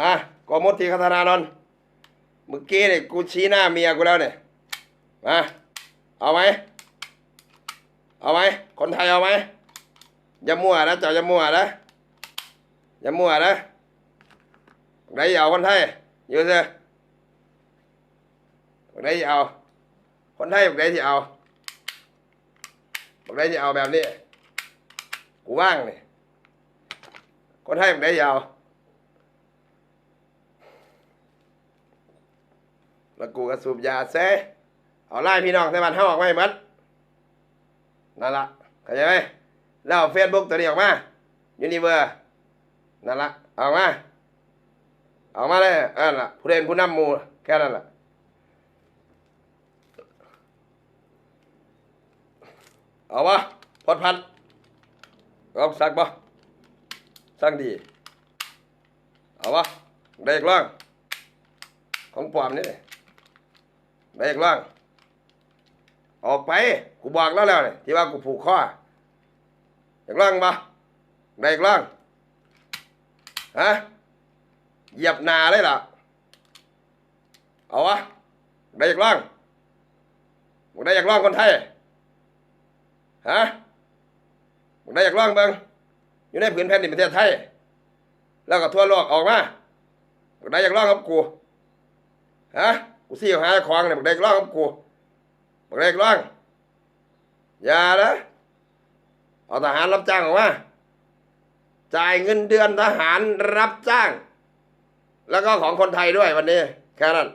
อะกอมดทีคัฒนานนท์เมื่อกี้เนี่ยกูชี้หน้าเมียกูแล้วเนี่ยมาเอาไหมเอาไหมคนไทยเอาไหมอย่ามั่วนะเจ้าอย่ามั่วนะอย่ามั่วนะไหนเอาคนไทยอยู่เถอะไหนเอา คนไทยไหนที่เอาไหนที่เอาแบบนี้ กูว่างนี่คนไทยไหนที่เอา แล้วกูก็สูบยาเซเอาไล่พี่น้องในบ้านเฮาออกมาให้หมัดนั่นละเข้าใจไหมแล้วเฟซบุ๊กตัวนี้ออกมายูนิเวอร์นั่นละเอามาเอามาเลยอันละผู้เล่นผู้นำมูแค่นั้นละเอาวะพอดพันเอาสักบ่สักดี เอาวะได้อีกล่องของปลอมนี่ ได้อีกล่างออกไป กูบอกแล้วแล้วนี่ที่ว่ากูผูกคออีกล่างปะได้อีกล่างฮะเหยียบนาเลยล่ะเอาวะได้อีกล่างมึงได้อีกล่างคนไทยฮะมึงได้อีกล่างเบิงอยู่ในผืนแผ่นดินประเทศไทย แล้วก็ทั่วโลกออกมามึงได้อีกล่างกับกูฮะ กูซี่หาของเนี่ยบักเด็กร้องกับกูบักเด็กร้องอย่านะเอาทหารรับจ้างออกมาจ่ายเงินเดือนทหารรับจ้าง แล้วก็ของคนไทยด้วยวันนี้แค่นั้น